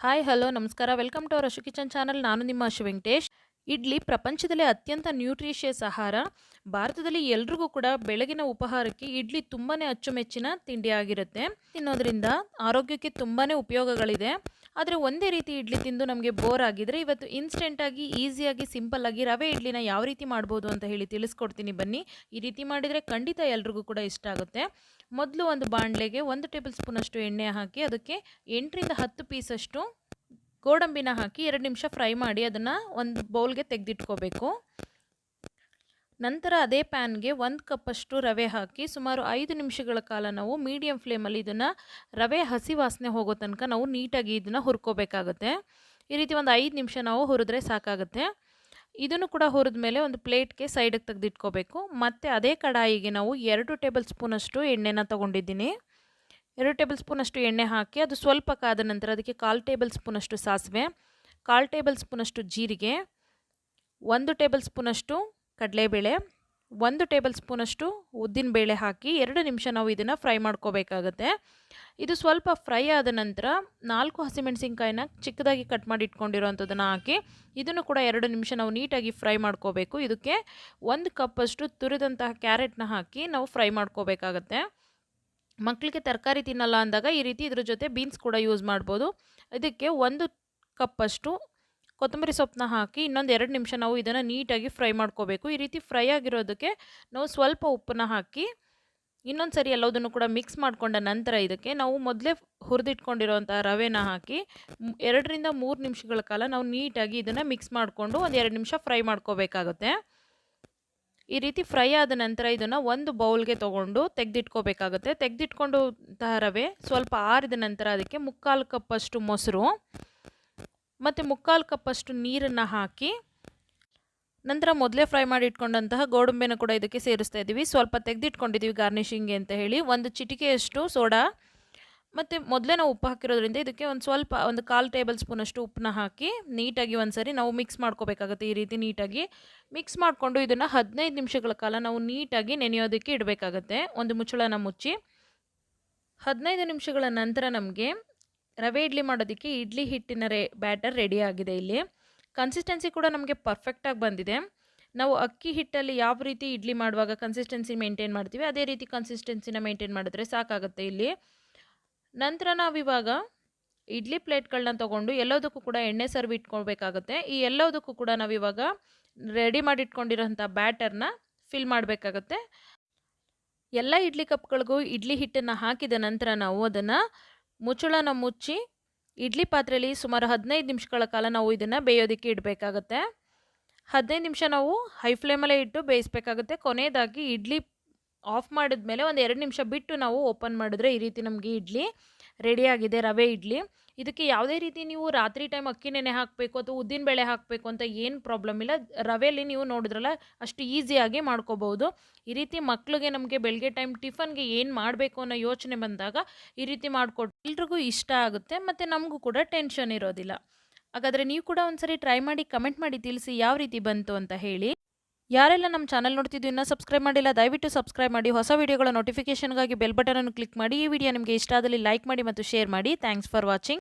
Hi hello ನಮಸ್ಕಾರ welcome to our Ashu kitchen channel ನಾನು ನಿಮ್ಮ ಅಶು ವೆಂಕಟೇಶ್ ಇಡ್ಲಿ ಪ್ರಪಂಚದಲ್ಲೇ ಅತ್ಯಂತ ನ್ಯೂಟ್ರಿಷಿಯಸ್ ಆಹಾರ. ಭಾರತದಲ್ಲಿ ಎಲ್ರಿಗೂ ಕೂಡ ಬೆಳಗಿನ ಉಪಹಾರಕ್ಕೆ ಇಡ್ಲಿ ತುಂಬಾ ಅಚ್ಚುಮೆಚ್ಚಿನ ತಿಂಡಿ ಆಗಿರುತ್ತೆ ತಿನ್ನೋದ್ರಿಂದ ಆರೋಗ್ಯಕ್ಕೆ ತುಂಬಾ ಉಪಯೋಗಗಳಿದೆ. ಆದರೆ ಒಂದೇ ರೀತಿ ಇಡ್ಲಿ ತಿಂದು ನಮಗೆ ಬೋರ್ ಆಗಿದ್ರೆ ಇವತ್ತು ಇನ್ಸ್ಟೆಂಟಾಗಿ ಈಸಿಯಾಗಿ ಸಿಂಪಲ್ಲಾಗಿ ರವೆ ಇಡ್ಲಿನ ಯಾವ ರೀತಿ ಮಾಡ್ಬೋದು ಅಂತ ಹೇಳಿ ತಿಳಿಸ್ಕೊಡ್ತೀನಿ ಬನ್ನಿ. ಈ ರೀತಿ ಮಾಡಿದರೆ ಖಂಡಿತ ಎಲ್ರಿಗೂ ಕೂಡ ಇಷ್ಟ ಆಗುತ್ತೆ. ಮೊದಲು ಒಂದು ಬಾಣಲೆಗೆ ಒಂದು ಟೇಬಲ್ ಸ್ಪೂನಷ್ಟು ಎಣ್ಣೆ ಹಾಕಿ ಅದಕ್ಕೆ ಎಂಟರಿಂದ ಹತ್ತು ಪೀಸಷ್ಟು ಗೋಡಂಬಿನ ಹಾಕಿ ಎರಡು ನಿಮಿಷ ಫ್ರೈ ಮಾಡಿ ಅದನ್ನು ಒಂದು ಬೌಲ್ಗೆ ತೆಗೆದಿಟ್ಕೋಬೇಕು. ನಂತರ ಅದೇ ಪ್ಯಾನ್ಗೆ ಒಂದು ಕಪ್ಪಷ್ಟು ರವೆ ಹಾಕಿ ಸುಮಾರು ಐದು ನಿಮಿಷಗಳ ಕಾಲ ನಾವು ಮೀಡಿಯಂ ಫ್ಲೇಮಲ್ಲಿ ಇದನ್ನು ರವೆ ಹಸಿ ವಾಸನೆ ಹೋಗೋ ತನಕ ನಾವು ನೀಟಾಗಿ ಇದನ್ನು ಹುರ್ಕೋಬೇಕಾಗುತ್ತೆ. ಈ ರೀತಿ ಒಂದು ಐದು ನಿಮಿಷ ನಾವು ಹುರಿದ್ರೆ ಸಾಕಾಗುತ್ತೆ. ಇದನ್ನು ಕೂಡ ಹುರಿದ ಮೇಲೆ ಒಂದು ಪ್ಲೇಟ್ಗೆ ಸೈಡಿಗೆ ತೆಗೆದಿಟ್ಕೋಬೇಕು. ಮತ್ತು ಅದೇ ಕಡಾಯಿಗೆ ನಾವು ಎರಡು ಟೇಬಲ್ ಸ್ಪೂನಷ್ಟು ಎಣ್ಣೆನ ತೊಗೊಂಡಿದ್ದೀನಿ. ಎರಡು ಟೇಬಲ್ ಸ್ಪೂನಷ್ಟು ಎಣ್ಣೆ ಹಾಕಿ ಅದು ಸ್ವಲ್ಪ ಕಾದ ನಂತರ ಅದಕ್ಕೆ ಕಾಲು ಟೇಬಲ್ ಸ್ಪೂನಷ್ಟು ಸಾಸಿವೆ, ಕಾಲು ಟೇಬಲ್ ಸ್ಪೂನಷ್ಟು ಜೀರಿಗೆ, ಒಂದು ಟೇಬಲ್ ಸ್ಪೂನಷ್ಟು ಕಡಲೆಬೇಳೆ, ಒಂದು ಟೇಬಲ್ ಸ್ಪೂನಷ್ಟು ಉದ್ದಿನಬೇಳೆ ಹಾಕಿ ಎರಡು ನಿಮಿಷ ನಾವು ಇದನ್ನು ಫ್ರೈ ಮಾಡ್ಕೋಬೇಕಾಗತ್ತೆ. ಇದು ಸ್ವಲ್ಪ ಫ್ರೈ ಆದ ನಂತರ ನಾಲ್ಕು ಹಸಿಮೆಣಸಿನ್ಕಾಯಿನ ಚಿಕ್ಕದಾಗಿ ಕಟ್ ಮಾಡಿ ಇಟ್ಕೊಂಡಿರೋವಂಥದ್ದನ್ನು ಹಾಕಿ ಇದನ್ನು ಕೂಡ ಎರಡು ನಿಮಿಷ ನಾವು ನೀಟಾಗಿ ಫ್ರೈ ಮಾಡ್ಕೋಬೇಕು. ಇದಕ್ಕೆ ಒಂದು ಕಪ್ಪಷ್ಟು ತುರಿದಂತಹ ಕ್ಯಾರೆಟ್ನ ಹಾಕಿ ನಾವು ಫ್ರೈ ಮಾಡ್ಕೋಬೇಕಾಗತ್ತೆ. ಮಕ್ಕಳಿಗೆ ತರಕಾರಿ ತಿನ್ನಲ್ಲ ಅಂದಾಗ ಈ ರೀತಿ ಇದ್ರ ಜೊತೆ ಬೀನ್ಸ್ ಕೂಡ ಯೂಸ್ ಮಾಡ್ಬೋದು. ಇದಕ್ಕೆ ಒಂದು ಕಪ್ಪಷ್ಟು ಕೊತ್ತಂಬರಿ ಸೊಪ್ಪನ್ನ ಹಾಕಿ ಇನ್ನೊಂದು ಎರಡು ನಿಮಿಷ ನಾವು ಇದನ್ನು ನೀಟಾಗಿ ಫ್ರೈ ಮಾಡ್ಕೋಬೇಕು. ಈ ರೀತಿ ಫ್ರೈ ಆಗಿರೋದಕ್ಕೆ ನಾವು ಸ್ವಲ್ಪ ಉಪ್ಪನ್ನ ಹಾಕಿ ಇನ್ನೊಂದು ಸರಿ ಎಲ್ಲದನ್ನು ಕೂಡ ಮಿಕ್ಸ್ ಮಾಡಿಕೊಂಡ ನಂತರ ಇದಕ್ಕೆ ನಾವು ಮೊದಲೇ ಹುರಿದಿಟ್ಕೊಂಡಿರೋಂಥ ರವೆನ ಹಾಕಿ ಎರಡರಿಂದ ಮೂರು ನಿಮಿಷಗಳ ಕಾಲ ನಾವು ನೀಟಾಗಿ ಇದನ್ನು ಮಿಕ್ಸ್ ಮಾಡಿಕೊಂಡು ಒಂದು ಎರಡು ನಿಮಿಷ ಫ್ರೈ ಮಾಡ್ಕೋಬೇಕಾಗುತ್ತೆ. ಈ ರೀತಿ ಫ್ರೈ ಆದ ನಂತರ ಇದನ್ನು ಒಂದು ಬೌಲ್ಗೆ ತೊಗೊಂಡು ತೆಗೆದಿಟ್ಕೋಬೇಕಾಗುತ್ತೆ. ತೆಗೆದಿಟ್ಕೊಂಡು ರವೆ ಸ್ವಲ್ಪ ಆರಿದ ನಂತರ ಅದಕ್ಕೆ ಮುಕ್ಕಾಲು ಕಪ್ಪಷ್ಟು ಮೊಸರು ಮತ್ತು ಮುಕ್ಕಾಲು ಕಪ್ಪಷ್ಟು ನೀರನ್ನು ಹಾಕಿ ನಂತರ ಮೊದಲೇ ಫ್ರೈ ಮಾಡಿ ಇಟ್ಕೊಂಡಂತಹ ಗೋಡಂಬೆನ ಕೂಡ ಇದಕ್ಕೆ ಸೇರಿಸ್ತಾ ಇದ್ದೀವಿ. ಸ್ವಲ್ಪ ತೆಗೆದಿಟ್ಕೊಂಡಿದ್ದೀವಿ ಗಾರ್ನಿಷಿಂಗ್ಗೆ ಅಂತ ಹೇಳಿ. ಒಂದು ಚಿಟಿಕೆಯಷ್ಟು ಸೋಡಾ ಮತ್ತು ಮೊದಲೇ ನಾವು ಉಪ್ಪು ಹಾಕಿರೋದ್ರಿಂದ ಇದಕ್ಕೆ ಒಂದು ಸ್ವಲ್ಪ ಒಂದು ಕಾಲು ಟೇಬಲ್ ಸ್ಪೂನಷ್ಟು ಉಪ್ಪನ್ನ ಹಾಕಿ ನೀಟಾಗಿ ಒಂದು ಸರಿ ನಾವು ಮಿಕ್ಸ್ ಮಾಡ್ಕೋಬೇಕಾಗುತ್ತೆ ಈ ರೀತಿ ನೀಟಾಗಿ ಮಿಕ್ಸ್ ಮಾಡಿಕೊಂಡು ಇದನ್ನು ಹದಿನೈದು ನಿಮಿಷಗಳ ಕಾಲ ನಾವು ನೀಟಾಗಿ ನೆನೆಯೋದಕ್ಕೆ ಇಡಬೇಕಾಗತ್ತೆ. ಒಂದು ಮುಚ್ಚಳನ ಮುಚ್ಚಿ ಹದಿನೈದು ನಿಮಿಷಗಳ ನಂತರ ನಮಗೆ ರವೆ ಇಡ್ಲಿ ಮಾಡೋದಕ್ಕೆ ಇಡ್ಲಿ ಹಿಟ್ಟಿನ ರೇ ಬ್ಯಾಟರ್ ರೆಡಿ ಆಗಿದೆ ಇಲ್ಲಿ. ಕನ್ಸಿಸ್ಟೆನ್ಸಿ ಕೂಡ ನಮಗೆ ಪರ್ಫೆಕ್ಟಾಗಿ ಬಂದಿದೆ. ನಾವು ಅಕ್ಕಿ ಹಿಟ್ಟಲ್ಲಿ ಯಾವ ರೀತಿ ಇಡ್ಲಿ ಮಾಡುವಾಗ ಕನ್ಸಿಸ್ಟೆನ್ಸಿ ಮೇಂಟೈನ್ ಮಾಡ್ತೀವಿ, ಅದೇ ರೀತಿ ಕನ್ಸಿಸ್ಟೆನ್ಸಿನ ಮೇಂಟೈನ್ ಮಾಡಿದ್ರೆ ಸಾಕಾಗುತ್ತೆ ಇಲ್ಲಿ. ನಂತರ ನಾವಿವಾಗ ಇಡ್ಲಿ ಪ್ಲೇಟ್ಗಳನ್ನ ತೊಗೊಂಡು ಎಲ್ಲದಕ್ಕೂ ಕೂಡ ಎಣ್ಣೆ ಸರ್ವ್ ಇಟ್ಕೊಳ್ಬೇಕಾಗುತ್ತೆ. ಈ ಎಲ್ಲದಕ್ಕೂ ಕೂಡ ನಾವಿವಾಗ ರೆಡಿ ಮಾಡಿಟ್ಕೊಂಡಿರೋಂಥ ಬ್ಯಾಟರ್ನ ಫಿಲ್ ಮಾಡಬೇಕಾಗತ್ತೆ. ಎಲ್ಲ ಇಡ್ಲಿ ಕಪ್ಗಳಿಗೂ ಇಡ್ಲಿ ಹಿಟ್ಟನ್ನು ಹಾಕಿದ ನಂತರ ನಾವು ಅದನ್ನು ಮುಚ್ಚಳನ ಮುಚ್ಚಿ ಇಡ್ಲಿ ಪಾತ್ರೆಯಲ್ಲಿ ಸುಮಾರು ಹದಿನೈದು ನಿಮಿಷಗಳ ಕಾಲ ನಾವು ಇದನ್ನು ಬೇಯೋದಕ್ಕೆ ಇಡಬೇಕಾಗತ್ತೆ. ಹದಿನೈದು ನಿಮಿಷ ನಾವು ಹೈ ಫ್ಲೇಮಲ್ಲೇ ಇಟ್ಟು ಬೇಯಿಸ್ಬೇಕಾಗುತ್ತೆ. ಕೊನೆಯದಾಗಿ ಇಡ್ಲಿ ಆಫ್ ಮಾಡಿದ್ಮೇಲೆ ಒಂದು ಎರಡು ನಿಮಿಷ ಬಿಟ್ಟು ನಾವು ಓಪನ್ ಮಾಡಿದ್ರೆ ಈ ರೀತಿ ನಮಗೆ ಇಡ್ಲಿ ರೆಡಿಯಾಗಿದೆ ರವೆ ಇಡ್ಲಿ. ಇದಕ್ಕೆ ಯಾವುದೇ ರೀತಿ ನೀವು ರಾತ್ರಿ ಟೈಮ್ ಅಕ್ಕಿ ನೆನೆ ಹಾಕಬೇಕು ಅಥವಾ ಉದ್ದಿನ ಬೇಳೆ ಹಾಕಬೇಕು ಅಂತ ಏನು ಪ್ರಾಬ್ಲಮ್ ಇಲ್ಲ. ರವೆಯಲ್ಲಿ ನೀವು ನೋಡಿದ್ರಲ್ಲ, ಅಷ್ಟು ಈಸಿಯಾಗಿ ಮಾಡ್ಕೋಬೋದು ಈ ರೀತಿ ಮಕ್ಕಳಿಗೆ ನಮಗೆ ಬೆಳಗ್ಗೆ ಟೈಮ್ ಟಿಫನ್ಗೆ ಏನು ಮಾಡಬೇಕು ಅನ್ನೋ ಯೋಚನೆ ಬಂದಾಗ ಈ ರೀತಿ ಮಾಡಿಕೊಟ್ಟು ಎಲ್ರಿಗೂ ಇಷ್ಟ ಆಗುತ್ತೆ, ಮತ್ತು ನಮಗೂ ಕೂಡ ಟೆನ್ಷನ್ ಇರೋದಿಲ್ಲ. ಹಾಗಾದರೆ ನೀವು ಕೂಡ ಒಂದ್ಸರಿ ಟ್ರೈ ಮಾಡಿ ಕಮೆಂಟ್ ಮಾಡಿ ತಿಳಿಸಿ ಯಾವ ರೀತಿ ಬಂತು ಅಂತ ಹೇಳಿ. ಯಾರೆಲ್ಲ ನಮ್ಮ ಚಾನಲ್ ನೋಡ್ತಿದ್ದು ಇನ್ನೂ ಸಬ್ಸ್ಕ್ರೈಬ್ ಮಾಡಿಲ್ಲ, ದಯವಿಟ್ಟು ಸಬ್ಸ್ಕ್ರೈಬ್ ಮಾಡಿ. ಹೊಸ ವೀಡಿಯೋಗಳ ನೋಟಿಫಿಕೇಷನ್ಗಾಗಿ ಬೆಲ್ ಬಟನನ್ನು ಕ್ಲಿಕ್ ಮಾಡಿ. ಈ ವಿಡಿಯೋ ನಿಮಗೆ ಇಷ್ಟ ಆದಲ್ಲಿ ಲೈಕ್ ಮಾಡಿ ಮತ್ತು ಶೇರ್ ಮಾಡಿ. Thanks for watching